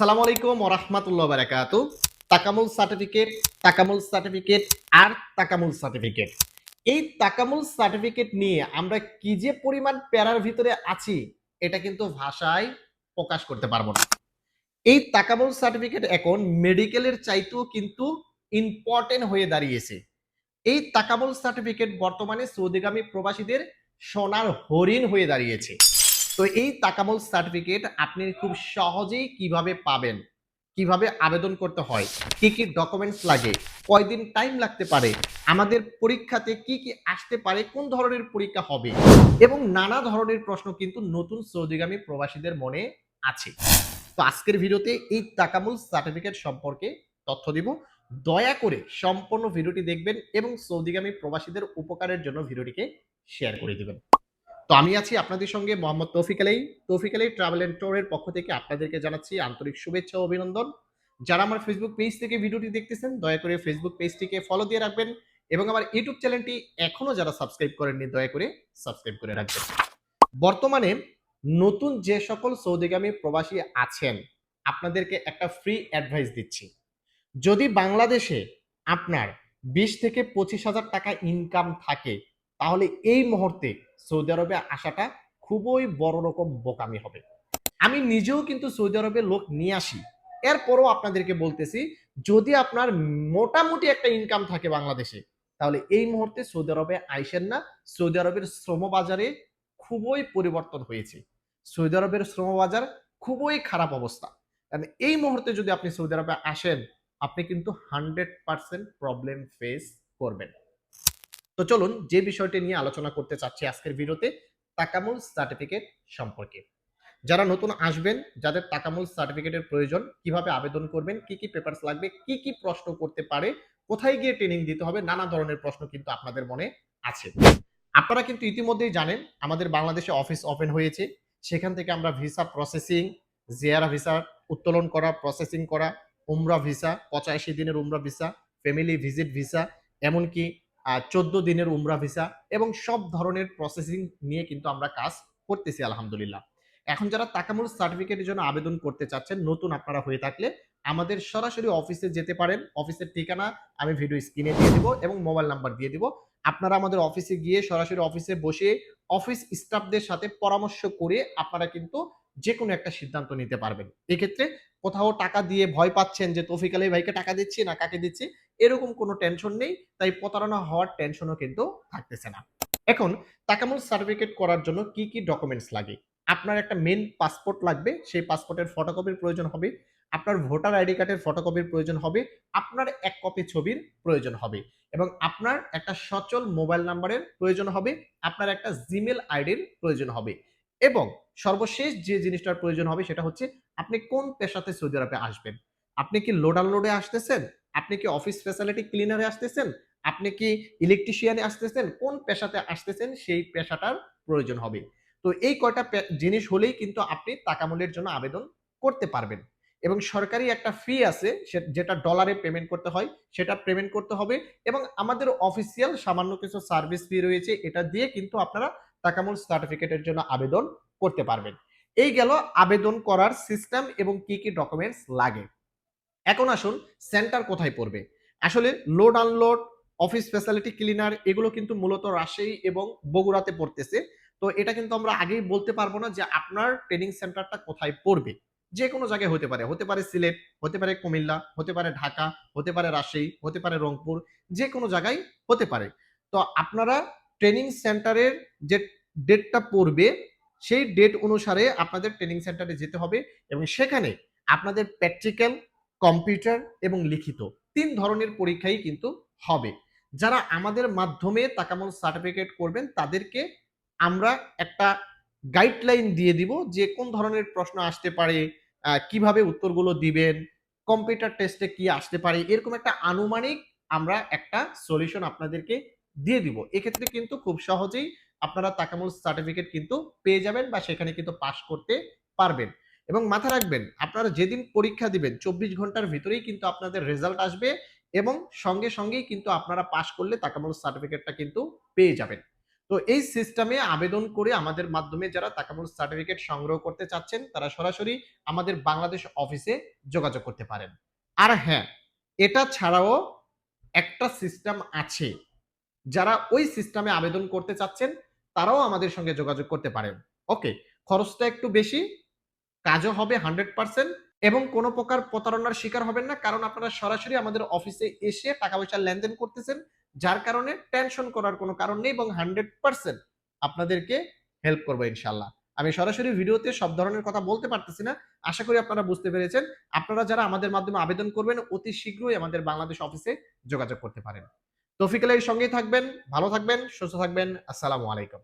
আসসালামু আলাইকুম ওরহমতুল্লাহ বারাকাতু তাকামুল সার্টিফিকেট তাকামুল সার্টিফিকেট আর তাকামুল সার্টিফিকেট। এই তাকামুল সার্টিফিকেট নিয়ে আমরা কি যে পরিমাণ প্যারার ভিতরে আছি, এটা কিন্তু ভাষায় প্রকাশ করতে পারব না। এই তাকামুল সার্টিফিকেট এখন মেডিকেলের চাইতেও কিন্তু ইম্পর্টেন্ট হয়ে দাঁড়িয়েছে। এই তাকামুল সার্টিফিকেট বর্তমানে সৌদিগামী প্রবাসীদের সোনার হরিণ হয়ে দাঁড়িয়েছে। তো এই তাকামুল সার্টিফিকেট আপনি খুব সহজেই কীভাবে পাবেন? কীভাবে আবেদন করতে হয়? কি কি ডকুমেন্টস লাগে? কয়দিন টাইম লাগতে পারে? আমাদের পরীক্ষাতে কি কি আসতে পারে? কোন ধরনের পরীক্ষা হবে? এবং নানা ধরনের প্রশ্ন কিন্তু নতুন সৌদিগামী প্রবাসীদের মনে আছে। তো আজকের ভিডিওতে এই তাকামুল সার্টিফিকেট সম্পর্কে তথ্য দিব। দয়া করে সম্পূর্ণ ভিডিওটি দেখবেন এবং সৌদিগামী প্রবাসীদের উপকারের জন্য ভিডিওটিকে শেয়ার করে দিবেন। তো আমি আছি আপনাদের সঙ্গে মোহাম্মদ তৌফিক আলাই তৌফিক আলাই ট্রাভেল এন্ড ট্যুরের পক্ষ থেকে আপনাদেরকে জানাচ্ছি আন্তরিক শুভেচ্ছা ও অভিনন্দন। যারা আমার ফেসবুক পেজ থেকে ভিডিওটি দেখতেছেন, দয়া করে ফেসবুক পেজটিকে ফলো দিয়ে রাখবেন এবং আমার ইউটিউব চ্যানেলটি এখনও যারা সাবস্ক্রাইব করেননি, দয়া করে সাবস্ক্রাইব করে রাখবেন। বর্তমানে নতুন যে সকল সৌদিগামী প্রবাসী আছেন, আপনাদেরকে একটা ফ্রি অ্যাডভাইস দিচ্ছি। যদি বাংলাদেশে আপনার বিশ থেকে পঁচিশ হাজার টাকা ইনকাম থাকে, তাহলে এই মুহূর্তে সৌদি আরবে আসাটা খুবই বড় রকম বোকামি হবে। আমি নিজেও কিন্তু সৌদি আরবে লোক নিয়ে আসি। এরপরও আপনাদেরকে বলতেছি, যদি আপনার মোটামুটি একটা ইনকাম থাকে বাংলাদেশে, তাহলে এই মুহূর্তে সৌদি আরবে আইসেন না। সৌদি আরবের শ্রমবাজারে খুবই পরিবর্তন হয়েছে। সৌদি আরবের শ্রমবাজার খুবই খারাপ অবস্থা। কারণ এই মুহূর্তে যদি আপনি সৌদি আরবে আসেন, আপনি কিন্তু হান্ড্রেড পার্সেন্ট প্রবলেম ফেস করবেন। তো চলুন যে বিষয়টি নিয়ে আলোচনা করতে চাচ্ছি আজকের ভিডিওতে, তাকামুল সার্টিফিকেট সম্পর্কে। যারা নতুন আসবেন, যাদের তাকামুল সার্টিফিকেটের প্রয়োজন, কীভাবে আবেদন করবেন, কি কি পেপারস লাগবে, কি কি প্রশ্ন করতে পারে, কোথায় গিয়ে ট্রেনিং দিতে হবে, নানা ধরনের প্রশ্ন কিন্তু আপনাদের মনে আছে। আপনারা কিন্তু ইতিমধ্যেই জানেন, আমাদের বাংলাদেশে অফিস ওপেন হয়েছে। সেখান থেকে আমরা ভিসা প্রসেসিং জিয়ারা ভিসা উত্তোলন করা প্রসেসিং করা, উমরা ভিসা পঁচাশি দিনের উমরা ভিসা ফ্যামিলি ভিজিট ভিসা এমনকি চোদ্দ দিনের উমরা ভিসা এবং সব ধরনের প্রসেসিং নিয়ে কিন্তু আমরা কাজ করতেছি, আলহামদুলিল্লাহ। এখন যারা তাকামুল সার্টিফিকেটের জন্য আবেদন করতে চাচ্ছেন, নতুন আপনারা হয়ে থাকলে আমাদের সরাসরি অফিসে যেতে পারেন। অফিসের ঠিকানা আমি ভিডিও স্ক্রিনে দিয়ে দিব এবং মোবাইল নাম্বার দিয়ে দিব। আপনারা আমাদের অফিসে গিয়ে সরাসরি অফিসে বসে অফিস স্টাফদের সাথে পরামর্শ করে আপনারা কিন্তু যে কোনো একটা সিদ্ধান্ত নিতে পারবেন। এক্ষেত্রে কোথাও টাকা দিয়ে ভয় পাচ্ছেন যে, তৌফিক আলী ভাইকে টাকা দিচ্ছি না কাকে দিচ্ছি? এরকম কোনো টেনশন নেই, তাই প্রতারণা হওয়ার টেনশনও কিন্তু থাকতেছে না। এখন তাকামুল সার্টিফিকেট করার জন্য কি কি ডকুমেন্টস লাগে? আপনার একটা মেন পাসপোর্ট লাগবে, সেই পাসপোর্টের ফটোকপির প্রয়োজন হবে, আপনার ভোটার আইডি কার্ডের ফটোকপির প্রয়োজন হবে, আপনার এক কপি ছবির প্রয়োজন হবে, এবং আপনার একটা সচল মোবাইল নাম্বারের প্রয়োজন হবে, আপনার একটা জিমেল আইডির প্রয়োজন হবে, এবং সর্বশেষ যে জিনিসটার প্রয়োজন হবে সেটা হচ্ছে, আপনি কোন পেশাতে সৌদি আরবে আসবেন? আপনি কি লোড লোডে আসতেছেন? আপনি কি অফিস ফ্যাসিলিটি ক্লিনারে আসতেছেন? আপনি কি ইলেকট্রিশিয়ানে আসতেছেন? কোন পেশাতে আসতেছেন? সেই পেশাটার প্রয়োজন হবে। তো এই কয়টা জিনিস হলেই কিন্তু আপনি তাকামূলের জন্য আবেদন করতে পারবেন। এবং সরকারি একটা ফি আছে যেটা ডলারে পেমেন্ট করতে হয়, সেটা পেমেন্ট করতে হবে। এবং আমাদের অফিসিয়াল সামান্য কিছু সার্ভিস ফি রয়েছে, এটা দিয়ে কিন্তু আপনারা তাকামুল সার্টিফিকেটের জন্য আবেদন করতে পারবেন। এই গেল আবেদন করার সিস্টেম এবং কি কি ডকুমেন্টস লাগে। এখন আসুন সেন্টার কোথায় পড়বে? আসলে load unload office facility cleaner এগুলো কিন্তু মূলত রাজশাহী এবং বগুড়াতে পড়তেছে। তো এটা কিন্তু আমরা আগেই বলতে পারব না যে আপনার ট্রেনিং সেন্টারটা কোথায় পড়বে। যে কোনো জায়গায় হতে পারে হতে পারে সিলেট, হতে পারে কুমিল্লা, হতে পারে ঢাকা, হতে পারে রাজশাহী, হতে পারে রংপুর, যে কোনো জায়গায় হতে পারে। তো আপনারা ট্রেনিং সেন্টারের যে ডেটটা পড়বে, সেই ডেট অনুসারে আপনাদের ট্রেনিং সেন্টারে যেতে হবে এবং সেখানে আপনাদের প্র্যাকটিক্যাল কম্পিউটার এবং লিখিত। তিন ধরনের পরীক্ষাই কিন্তু হবে। যারা আমাদের মাধ্যমে তাকামল সার্টিফিকেট করবেন, তাদেরকে আমরা একটা গাইডলাইন দিয়ে দিব যে কোন ধরনের প্রশ্ন আসতে পারে কীভাবে উত্তরগুলো দিবেন, কম্পিউটার টেস্টে কি আসতে পারে, এরকম একটা আনুমানিক আমরা একটা সলিউশন আপনাদেরকে দিয়ে দিব। এক্ষেত্রে কিন্তু খুব সহজেই আপনারা তাকামুল সার্টিফিকেট কিন্তু পেয়ে যাবেন বা সেখানে কিন্তু পাশ করতে পারবেন। এবং মাথা রাখবেন, আপনারা যেদিন পরীক্ষা দিবেন, চব্বিশ ঘণ্টার ভিতরেই কিন্তু আপনাদের রেজাল্ট আসবে এবং সঙ্গে সঙ্গেই কিন্তু আপনারা পাশ করলে তাকামুল সার্টিফিকেটটা কিন্তু পেয়ে যাবেন। তো এই সিস্টেমে আবেদন করে আমাদের মাধ্যমে যারা তাকামুল সার্টিফিকেট সংগ্রহ করতে চাচ্ছেন, তারা সরাসরি আমাদের বাংলাদেশ অফিসে যোগাযোগ করতে পারেন। আর হ্যাঁ এটা ছাড়াও একটা সিস্টেম আছে, যারা ওই সিস্টেমে আবেদন করতে চাচ্ছেন, তারাও আমাদের সঙ্গে যোগাযোগ করতে পারেন। ওকে খরচটা একটু বেশি কাজও হবে হান্ড্রেড পার্সেন্ট এবং কোনো প্রকার প্রতারণার শিকার হবেন না, কারণ আপনারা সরাসরি আমাদের অফিসে এসে টাকা পয়সা লেনদেন করতেছেন, যার কারণে টেনশন করার কোনো কারণ নেই এবং হান্ড্রেড পার্সেন্ট আপনাদেরকে হেল্প করব ইনশাল্লাহ আমি সরাসরি ভিডিওতে সব ধরনের কথা বলতে পারতেছি না, আশা করি আপনারা বুঝতে পেরেছেন। আপনারা যারা আমাদের মাধ্যমে আবেদন করবেন, অতি শীঘ্রই আমাদের বাংলাদেশ অফিসে যোগাযোগ করতে পারেন। তৌফিক সঙ্গেই থাকবেন, ভালো থাকবেন, সুস্থ থাকবেন, আসসালামু আলাইকুম।